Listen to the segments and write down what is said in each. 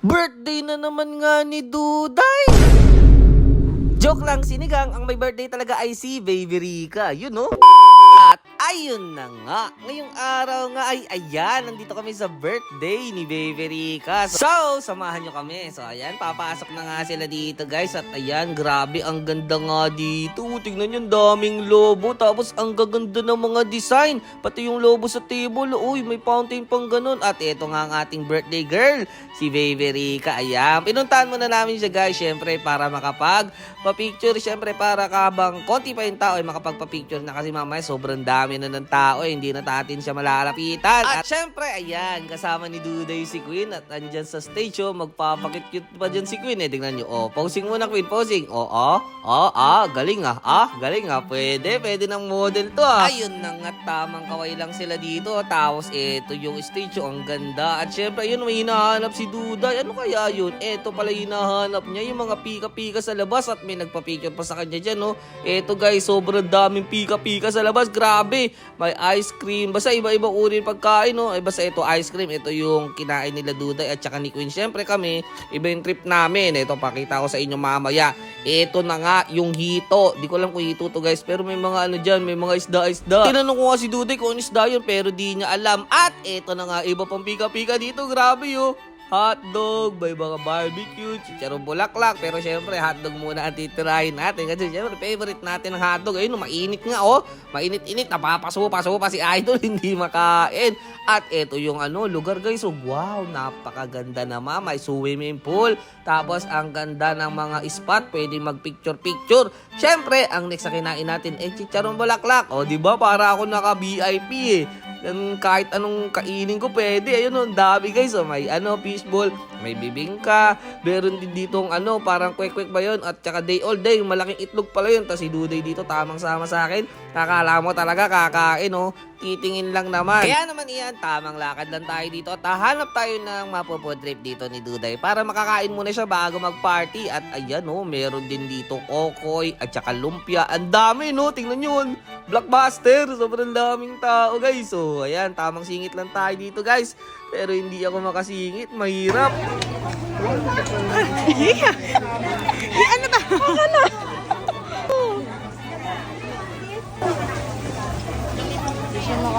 Birthday na naman nga ni Duday! Joke lang, sinigang, ang may birthday talaga ay si Baby Rica, you know? Ayun na nga, ngayong araw nga ay ayan, nandito kami sa birthday ni Baby Rica. So, samahan nyo kami. So, ayan, papasok na nga sila dito guys. At ayan, grabe, ang ganda nga dito. Tignan nyo, ang daming lobo. Tapos, ang gaganda ng mga design. Pati yung lobo sa table, uy, may fountain pang ganun. At ito nga ang ating birthday girl, si Baby Rica. Ayan, pinuntahan muna namin siya guys, syempre, para makapag pa-picture, syempre, para kabang konti pa yung tao ay makapagpa-picture na kasi mamaya sobrang dami na ng tao, eh, hindi na natin siya malalapitan. At syempre, ayan, kasama ni Duday si Queen at andyan sa stage, oh, magpapakit-cute pa dyan si Queen, eh. Tingnan nyo, oh, posing muna Queen, posing. Oh, ah, ah, ah, galing ah, ah, galing ah, pwede, pwede ng model to ah. Ayun na nga, tamang kaway lang sila dito, tapos eto yung stage, oh, ang ganda. At syempre, ayun, may hinahanap si Duday. Ano kaya yun? Eto pala hinahanap niya, yung mga pika-pika sa labas at may nagpa-picture pa sa kanya dyan, no? Eto guys, sobrang daming pika-pika sa labas. Grabe! May ice cream. Basta iba-ibang uri ng pagkain, no? Eh, basta ito ice cream. Ito yung kinain nila Duday at saka ni Queen. Siyempre kami, iba yung trip namin. Ito, pakita ko sa inyo mamaya. Ito na nga, yung hito. Di ko alam kung hito to guys, pero may mga ano dyan, may mga isda-isda. Tinanong ko nga si Duday kung ano isda yun, pero di niya alam. At ito na nga, iba pang pika-pika dito. Grabe, yo hotdog, may mga barbecue, chicharong bulaklak. Pero syempre, hotdog muna ang titirahin natin. Kasi syempre, favorite natin ang hotdog. Ayun, mainit nga, oh. Mainit-init. Napapaso-paso pa si Idol, hindi makain. At ito yung ano, lugar guys. So, wow, napakaganda naman. May swimming pool. Tapos, ang ganda ng mga spot. Pwede mag-picture-picture. Syempre, ang next na kinain natin, eh, chicharong bulaklak. O, di ba? Para ako naka-VIP eh. Kahit anong kainin ko pwede. Ayun, oh, dami guys. Oh, may ano, fishball, may bibingka. Meron din ditong ano, parang kwek-kwek ba yun? At saka day all day, malaking itlog pala yun. Tapos si Duday dito, tamang sama sa akin. Kakala mo talaga kakain, oh. Kitingin lang naman. Kaya naman iyan, tamang lakad lang tayo dito. At hahanap tayo ng mapopodrip dito ni Duday para makakain muna siya bago mag-party. At ayan, oh, meron din dito kokoy at saka lumpia. Ang dami, no? Tingnan nyo, blockbuster. Sobrang daming tao, guys. So, ayan, tamang singit lang tayo dito, guys. Pero hindi ako makasingit. Mahirap. ano ba? Akala.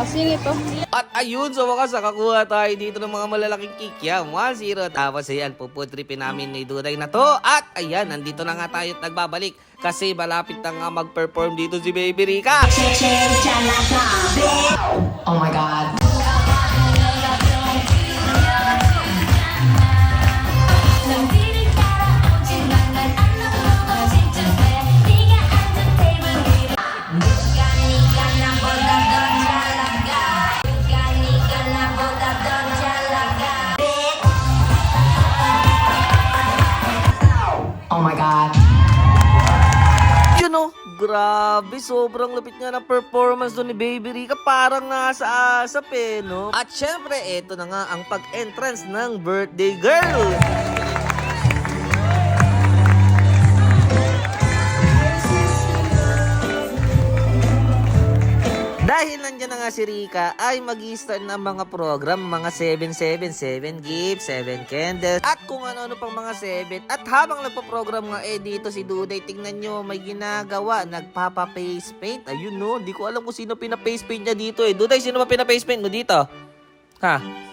Makasingit oh. At ayun, sa wakas, nakakuha tayo dito ng mga malalaking kikiam. 1-0. Tapos ayan, puputripin namin ni Duday na to. At ayan, nandito na nga tayo at nagbabalik. Kasi malapit na nga mag-perform dito si Baby Rica. Oh my god. My god. You know, grabe, sobrang lupit nga ng performance doon ni Baby Rica. Parang nasa asap eh, no? At syempre, eto na nga ang pag-entrance ng birthday girl. Nga si Rika, ay mag start ng mga program, mga 777 gifts, 7 candles, at kung ano-ano pang mga 7. At habang nagpa-program nga eh dito si Duday, tingnan nyo, may ginagawa, nagpapa-face paint. Ayun no, di ko alam kung sino pina-face paint niya dito eh. Duday, sino ba pina-face paint mo dito? Ha?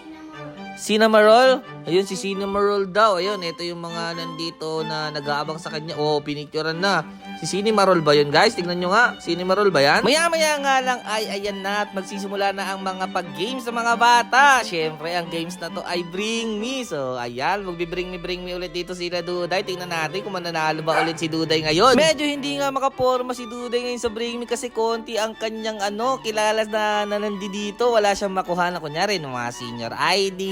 Cinnamoroll? Ayun, si Cinnamoroll daw. Ayun, ito yung mga nandito na nag-aabang sa kanya. Oh, pinicturean na. Si Cinnamoroll ba yun, guys? Tingnan nyo nga. Cinnamoroll ba yan? Maya-maya nga lang ay ayan na at magsisimula na ang mga pag-games sa mga bata. Siyempre, ang games na to ay Bring Me. So, ayan, magbi-bring me, bring me ulit dito si Duday. Tingnan natin kung mananalo ba ulit si Duday ngayon. Medyo hindi nga makaporma si Duday ngayon sa Bring Me kasi konti ang kanyang ano, kilala na, na nandi dito. Wala siyang makuha na kunyari ng mga senior ID,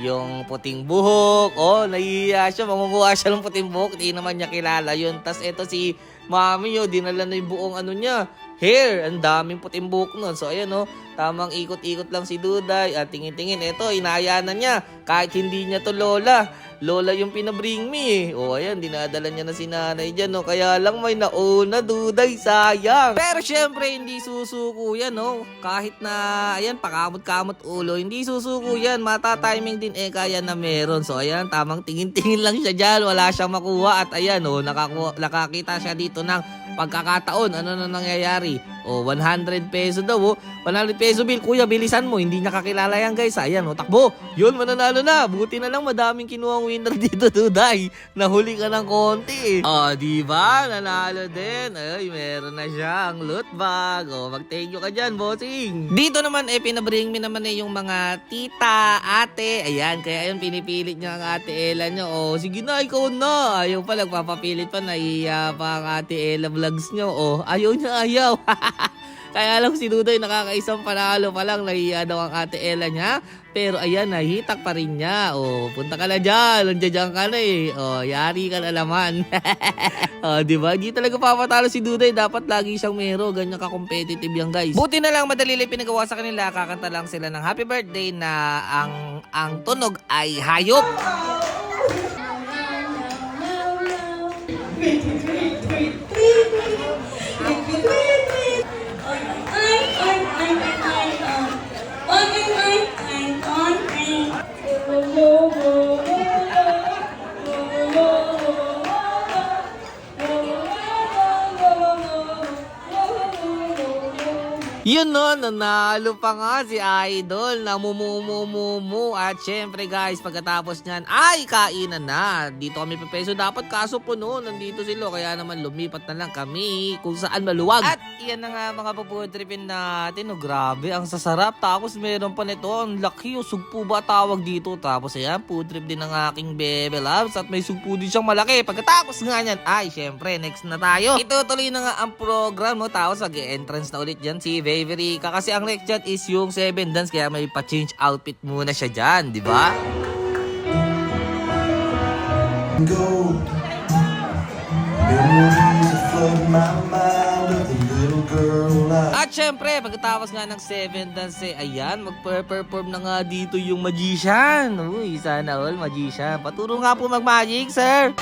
yung puting buhok. Oh, nahihiya siya. Mangunguha siya ng puting buhok. Hindi naman niya kilala yun. Tapos eto si mami yo, dinala na yung buong ano niya. Hair. Ang daming puting buhok nun. So, ayan oh. Tamang ikot-ikot lang si Duday. At tingin-tingin. Eto, inaya na niya. Kahit hindi niya to lola. lola yung pinabring me eh. O ayan, dinadala niya na si nanay dyan, no? Kaya lang may nauna, duday, sayang. Pero syempre, hindi susuko yan, no? Kahit na, ayan, pakamot-kamot ulo, hindi susuko yan. Mata-timing din eh, kaya na meron. So ayan, tamang tingin-tingin lang siya dyan. Wala siyang makuha. At ayan, no, nakakuha, nakakita siya dito ng pagkakataon. Ano na nangyayari? O, 100 peso daw, oh. 100 peso bill. Kuya, bilisan mo. Hindi niya kakilala yan, guys. Ayan, oh, takbo. Yun, mananalo na. Buti na lang madaming kinuha winner dito, Duday. Nahuli ka ng konti, eh. O, di ba? Nanalo din. Ay, meron na siyang loot bag. O, mag-thank you ka dyan, bossing. Dito naman, eh, pinabring me naman eh, yung mga tita, ate. Ayan, kaya ayun, pinipilit niya ang ate Ella niya. O, sige na, ikaw na. Ayaw pa, nagpapapilit pa. Naiya pa ang ate Ella vlogs niyo. O, ayaw niya, ayaw. Kaya lang si Dudoy nakakaisang panalo pa lang nahiya daw ang ate Ella niya. Pero ayan, nahitak pa rin niya. O, punta ka na dyan. Nandiyan ka na eh. O, yari ka na naman. o, di ba? Di talaga papatalo si Dudoy. Dapat lagi siyang mero. Ganyan ka-competitive yan, guys. Buti na lang madali lang pinagawa sa kanila. Kakanta lang sila ng happy birthday na ang ang tunog ay hayop. Yun no, nanalo pa nga si Idol na mumumumumu. At syempre guys, pagkatapos niyan, ay kainan na. Dito kami pepeso dapat kaso puno. Nandito sila, kaya naman lumipat na lang kami kung saan maluwag. At iyan na nga mga pupudripin natin. Oh, grabe, ang sasarap. Tapos meron pa nito, ang laki. Oh, sugpo ba tawag dito? Tapos ayan, food trip din ng aking bebe loves. At may sugpo din siyang malaki. Pagkatapos nga niyan, ay syempre, next na tayo. Itutuloy na nga ang program. No? Tapos mag-entrance na ulit dyan si Vaverica. Kasi ang next dyan is yung 7 dance. Kaya may pa-change outfit muna siya dyan, di ba? go. Memories At syempre, pagkatapos nga ng 7 dance, eh, ayan, mag-perform na nga dito yung magician. Uy, sana all magician. Paturo nga po mag-magic, sir.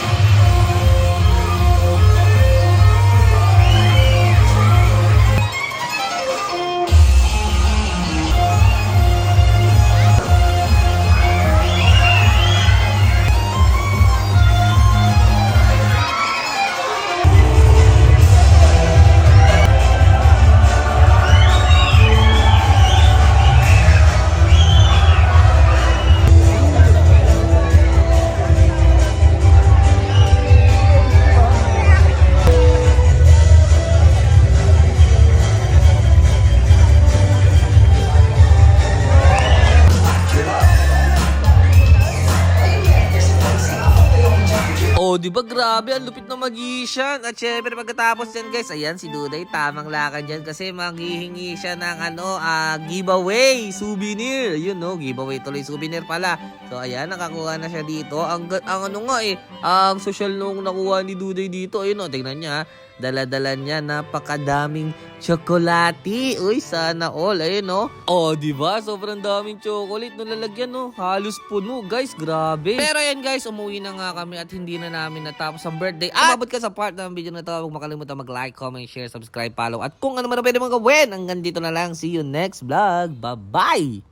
Oh, di ba grabe, ang lupit ng magician. At syempre pagkatapos yan guys, ayan si Duday, tamang lakad dyan kasi maghihingi siya ng ano, ah, giveaway, souvenir. Yun no, giveaway tuloy souvenir pala. So ayan, nakakuha na siya dito. Ang, ang ano nga eh, ang social nung nakuha ni Duday dito, ayun no, tingnan niya. Dala-dala niya napakadaming tsokolate. Uy, sana all. Ayun, no? Oh, di ba? Sobrang daming chocolate no lalagyan, no? Halos puno, guys. Grabe. Pero yan, guys, umuwi na nga kami at hindi na namin natapos ang birthday. At umabot ka sa part ng video na to, huwag makalimutan mag-like, comment, share, subscribe, follow. At kung ano man ang pwede mong gawin, hanggang dito na lang. See you next vlog. Bye-bye!